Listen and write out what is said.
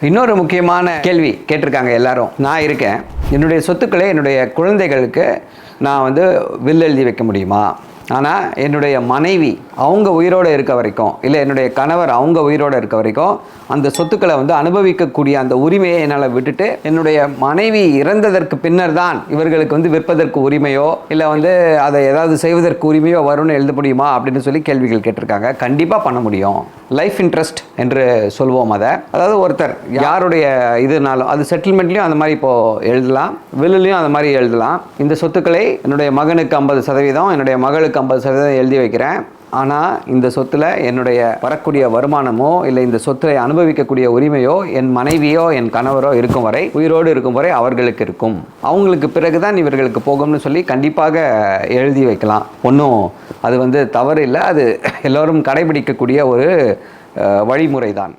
இன்னொரு முக்கியமான கேள்வி கேட்டிருக்காங்க எல்லாரும். நான் இருக்கேன். என்னுடைய சொத்துக்களை என்னுடைய குழந்தைகளுக்கு நான் வந்து வில் எழுதி வைக்க முடியுமா? ஆனால் என்னுடைய மனைவி அவங்க உயிரோடு இருக்க வரைக்கும் இல்லை என்னுடைய கணவர் அவங்க உயிரோடு இருக்க வரைக்கும் அந்த சொத்துக்களை வந்து அனுபவிக்கக்கூடிய அந்த உரிமையை என்னால் விட்டுட்டு என்னுடைய மனைவி இறந்ததற்கு பின்னர் தான் இவர்களுக்கு வந்து விற்பதற்கு உரிமையோ இல்லை வந்து அதை ஏதாவது செய்வதற்கு உரிமையோ வரும்னு எழுத முடியுமா அப்படின்னு சொல்லி கேள்விகள் கேட்டிருக்காங்க. கண்டிப்பாக பண்ண முடியும். லைஃப் இன்ட்ரெஸ்ட் என்று சொல்வோம் அதை. அதாவது ஒருத்தர் யாருடைய இதுனாலும் அது செட்டில்மெண்ட்லையும் அந்த மாதிரி இப்போது எழுதலாம் வில்லுலையும் அந்த மாதிரி எழுதலாம். இந்த சொத்துக்களை என்னுடைய மகனுக்கு ஐம்பது சதவீதம் என்னுடைய மகளுக்கு ஐம்பது சதவீதம் எழுதி வைக்கிறேன். ஆனால் இந்த சொத்தில் என்னுடைய வரக்கூடிய வருமானமோ இல்லை இந்த சொத்தை அனுபவிக்கக்கூடிய உரிமையோ என் மனைவியோ என் கணவரோ இருக்கும் வரை உயிரோடு இருக்கும் வரை அவர்களுக்கு இருக்கும். அவங்களுக்கு பிறகு தான் இவர்களுக்கு போகும்னு சொல்லி கண்டிப்பாக எழுதி வைக்கலாம். ஒன்றும் அது வந்து தவறு இல்லை அது எல்லோரும் கடைபிடிக்கக்கூடிய ஒரு வழிமுறை தான்